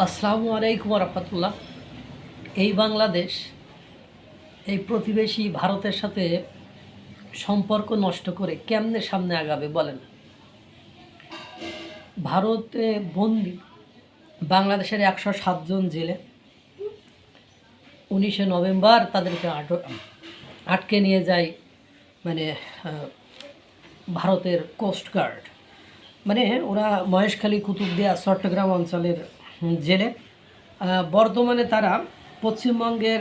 আসসালামু আলাইকুম রহমতুল্লাহ এই বাংলাদেশ, এই প্রতিবেশী ভারতের সাথে সম্পর্ক নষ্ট করে কেমনে সামনে আগাবে বলেন? ভারতে বন্দি, বাংলাদেশের একশো সাতজন জেলে, উনিশে নভেম্বর তাদেরকে আটক আটকে নিয়ে যায় মানে ভারতের কোস্টগার্ড মানে ওরা মহেশখালী, কুতুবদিয়া, চট্টগ্রাম অঞ্চলের জেলে বর্তমানে তারা পশ্চিমবঙ্গের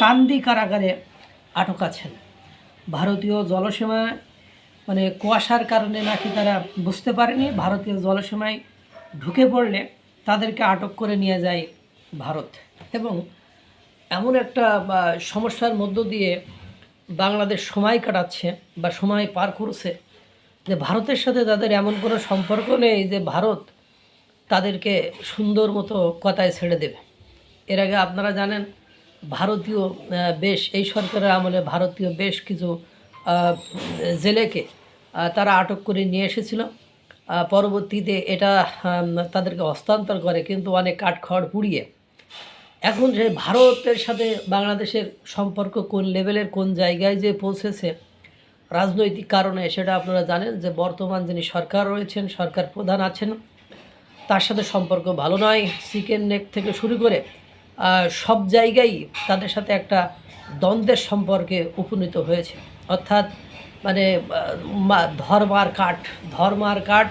কান্দি কারাগারে আটক আছেন। ভারতীয় জলসীমায় মানে কুয়াশার কারণে নাকি তারা বুঝতে পারেনি, ভারতীয় জলসীমায় ঢুকে পড়লে তাদেরকে আটক করে নিয়ে যায় ভারত। এবং এমন একটা সমস্যার মধ্য দিয়ে বাংলাদেশ সময় কাটাচ্ছে, বা সময় পার করছে, যে ভারতের সাথে তাদের এমন কোনো সম্পর্ক নেই যে ভারত তাদেরকে সুন্দর মতো কথায় ছেড়ে দেবে। এর আগে আপনারা জানেন, ভারতীয় বেশ, এই সরকারের আমলে ভারতীয় বেশ কিছু জেলেকে তারা আটক করে নিয়ে এসেছিল। পরবর্তীতে এটা তাদেরকে হস্তান্তর করে, কিন্তু অনেক কাঠখড় পুড়িয়ে। এখন যে ভারতের সাথে বাংলাদেশের সম্পর্ক কোন লেভেলের, কোন জায়গায় যে পৌঁছেছে, রাজনৈতিক কারণে সেটা আপনারা জানেন যে বর্তমান যিনি সরকার রয়েছেন, সরকার প্রধান আছেন তার সাথে সম্পর্ক ভালো নয়। চিকেন নেক থেকে শুরু করে সব জায়গায় তাদের সাথে একটা দ্বন্দ্বের সম্পর্কে উপনীত হয়েছে। অর্থাৎ মানে ধর্মার কাঠ ধর্মার কাঠ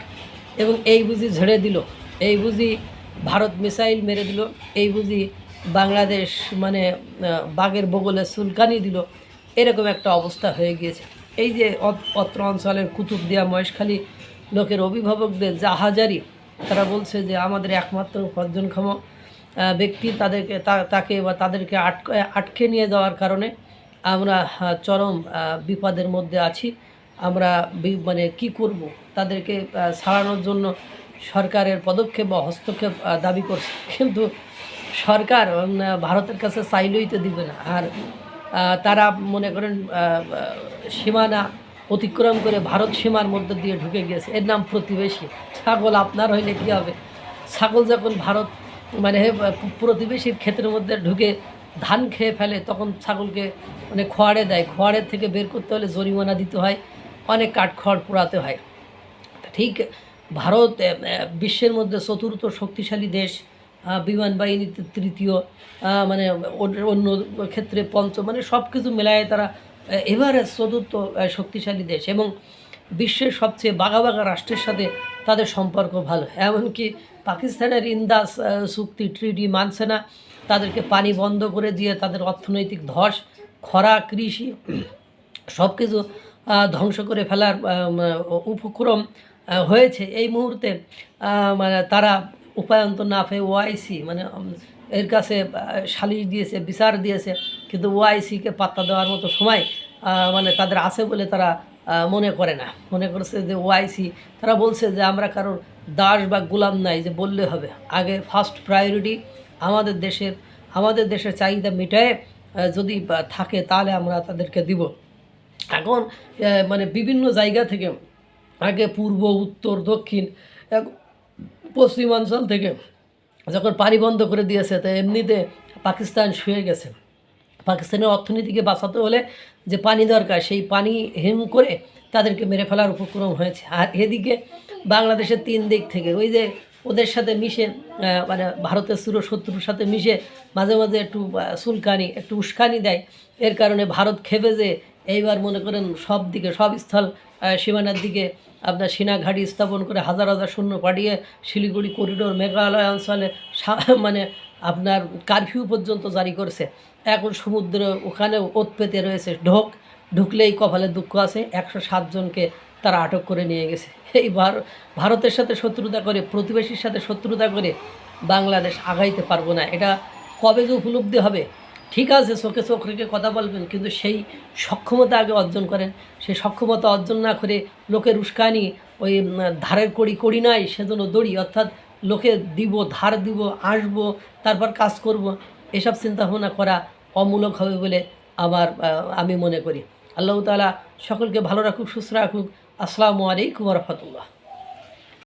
এবং এই বুঝি ঝেড়ে দিল। এই বুঝি ভারত মিসাইল মেরে দিল। এই বুঝি বাংলাদেশ মানে বাঘের বগলে সুলকানি দিল। এরকম একটা অবস্থা হয়ে গিয়েছে। এই যে অত- অত্র অঞ্চলের কুতুবদিয়া মহেশখালী লোকের অভিভাবকদের জাহাজারি তারা বলছে যে আমাদের একমাত্র উপার্জনক্ষম আহ, ব্যক্তি তাদেরকে তাকে বা তাদেরকে আটকে আটকে নিয়ে যাওয়ার কারণে আমরা চরম বিপদের মধ্যে আছি। আমরা মানে কি করব? তাদেরকে ছাড়ানোর জন্য সরকারের পদক্ষেপ বা হস্তক্ষেপ দাবি করছে। কিন্তু সরকার ভারতের কাছে চাইলেই তো দিবে না। আর তারা মনে করেন সীমানা অতিক্রম করে ভারত সীমার মধ্যে দিয়ে ঢুকে গেছে। এর নাম প্রতিবেশী। ছাগল আপনার হইলে কী হবে? ছাগল যখন ভারত মানে প্রতিবেশীর ক্ষেত্রের মধ্যে ঢুকে ধান খেয়ে ফেলে, তখন ছাগলকে মানে খোয়াড়ে দেয়। খোয়াড়ের থেকে বের করতে হলে জরিমানা দিতে হয়। অনেক কাঠখড় পোড়াতে হয়। ঠিক, ভারত বিশ্বের মধ্যে চতুর্থ শক্তিশালী দেশ বিমান বাহিনীতে তৃতীয় মানে অন্য ক্ষেত্রে পঞ্চম মানে সব কিছু মেলায় তারা এভারেজ চতুর্থ শক্তিশালী দেশ এবং বিশ্বের সবচেয়ে বাঘা বাঘা রাষ্ট্রের সাথে তাদের সম্পর্ক ভালো। এমনকি পাকিস্তানের ইন্দাস চুক্তি ট্রিটি মানছে না। তাদেরকে পানি বন্ধ করে দিয়ে তাদের অর্থনৈতিক ধস, খরা, কৃষি সব কিছু ধ্বংস করে ফেলার উপক্রম হয়েছে। এই মুহূর্তে মানে তারা উপায়ন্ত না পেয়ে ওআইসি মানে এর কাছে সালিশ দিয়েছে, বিচার দিয়েছে, কিন্তু ওআইসিকে পাত্তা দেওয়ার মতো সময় মানে তাদের আছে বলে তারা মনে করে না। মনে করছে যে ওআইসি, তারা বলছে যে আমরা কারোর দাস বা গোলাম নাই, যে বললে হবে। আগে ফার্স্ট প্রায়োরিটি আমাদের দেশের আমাদের দেশের চাহিদা মেটায় যদি থাকে তাহলে আমরা তাদেরকে দিব। এখন মানে বিভিন্ন জায়গা থেকে, আগে পূর্ব, উত্তর, দক্ষিণ পশ্চিমাঞ্চল থেকে যখন পানি বন্ধ করে দিয়েছে, তো এমনিতে পাকিস্তান শুয়ে গেছে। পাকিস্তানের অর্থনীতিকে বাঁচাতে হলে যে পানি দরকার, সেই পানি হিম করে তাদেরকে মেরে ফেলার উপক্রম হয়েছে। আর এদিকে বাংলাদেশের তিন দিক থেকে, ওই যে ওদের সাথে মিশে মানে ভারতের সুর শত্রুর সাথে মিশে মাঝে মাঝে একটু সুলকানি একটু উস্কানি দেয়। এর কারণে ভারত খেপে যে এইবার মনে করেন সব দিকে, সব স্থল সীমানার দিকে আপনার সেনা ঘাঁটি স্থাপন করে হাজার হাজার সৈন্য পাঠিয়ে শিলিগুড়ি করিডোর মেঘালয় অঞ্চলে মানে আপনার কারফিউ পর্যন্ত জারি করছে। এখন সমুদ্র ওখানে ওত পেতে রয়েছে ঢোক। ঢুকলেই কপালে দুঃখ আছে, একশো সাতজনকে তারা আটক করে নিয়ে গেছে। এই ভারতের সাথে শত্রুতা করে, প্রতিবেশীর সাথে শত্রুতা করে বাংলাদেশ আগাইতে পারব না। এটা কবে যে উপলব্ধি হবে ঠিক আছে চোখে চোখ রেখে কথা বলবেন, কিন্তু সেই সক্ষমতা আগে অর্জন করেন। সেই সক্ষমতা অর্জন না করে লোকের উস্কানি ওই ধারের কড়ি কড়ি নাই সেজন্য দড়ি, অর্থাৎ লোকে দিব, ধার দিব, আসব, তারপর কাজ করব, এসব চিন্তাভাবনা করা অমূলক হবে বলে আমার আমি মনে করি। আল্লাহ তালা সকলকে ভালো রাখুক, সুস্থ রাখুক। আসসালামু আলাইকুম রহমতুল্লাহ।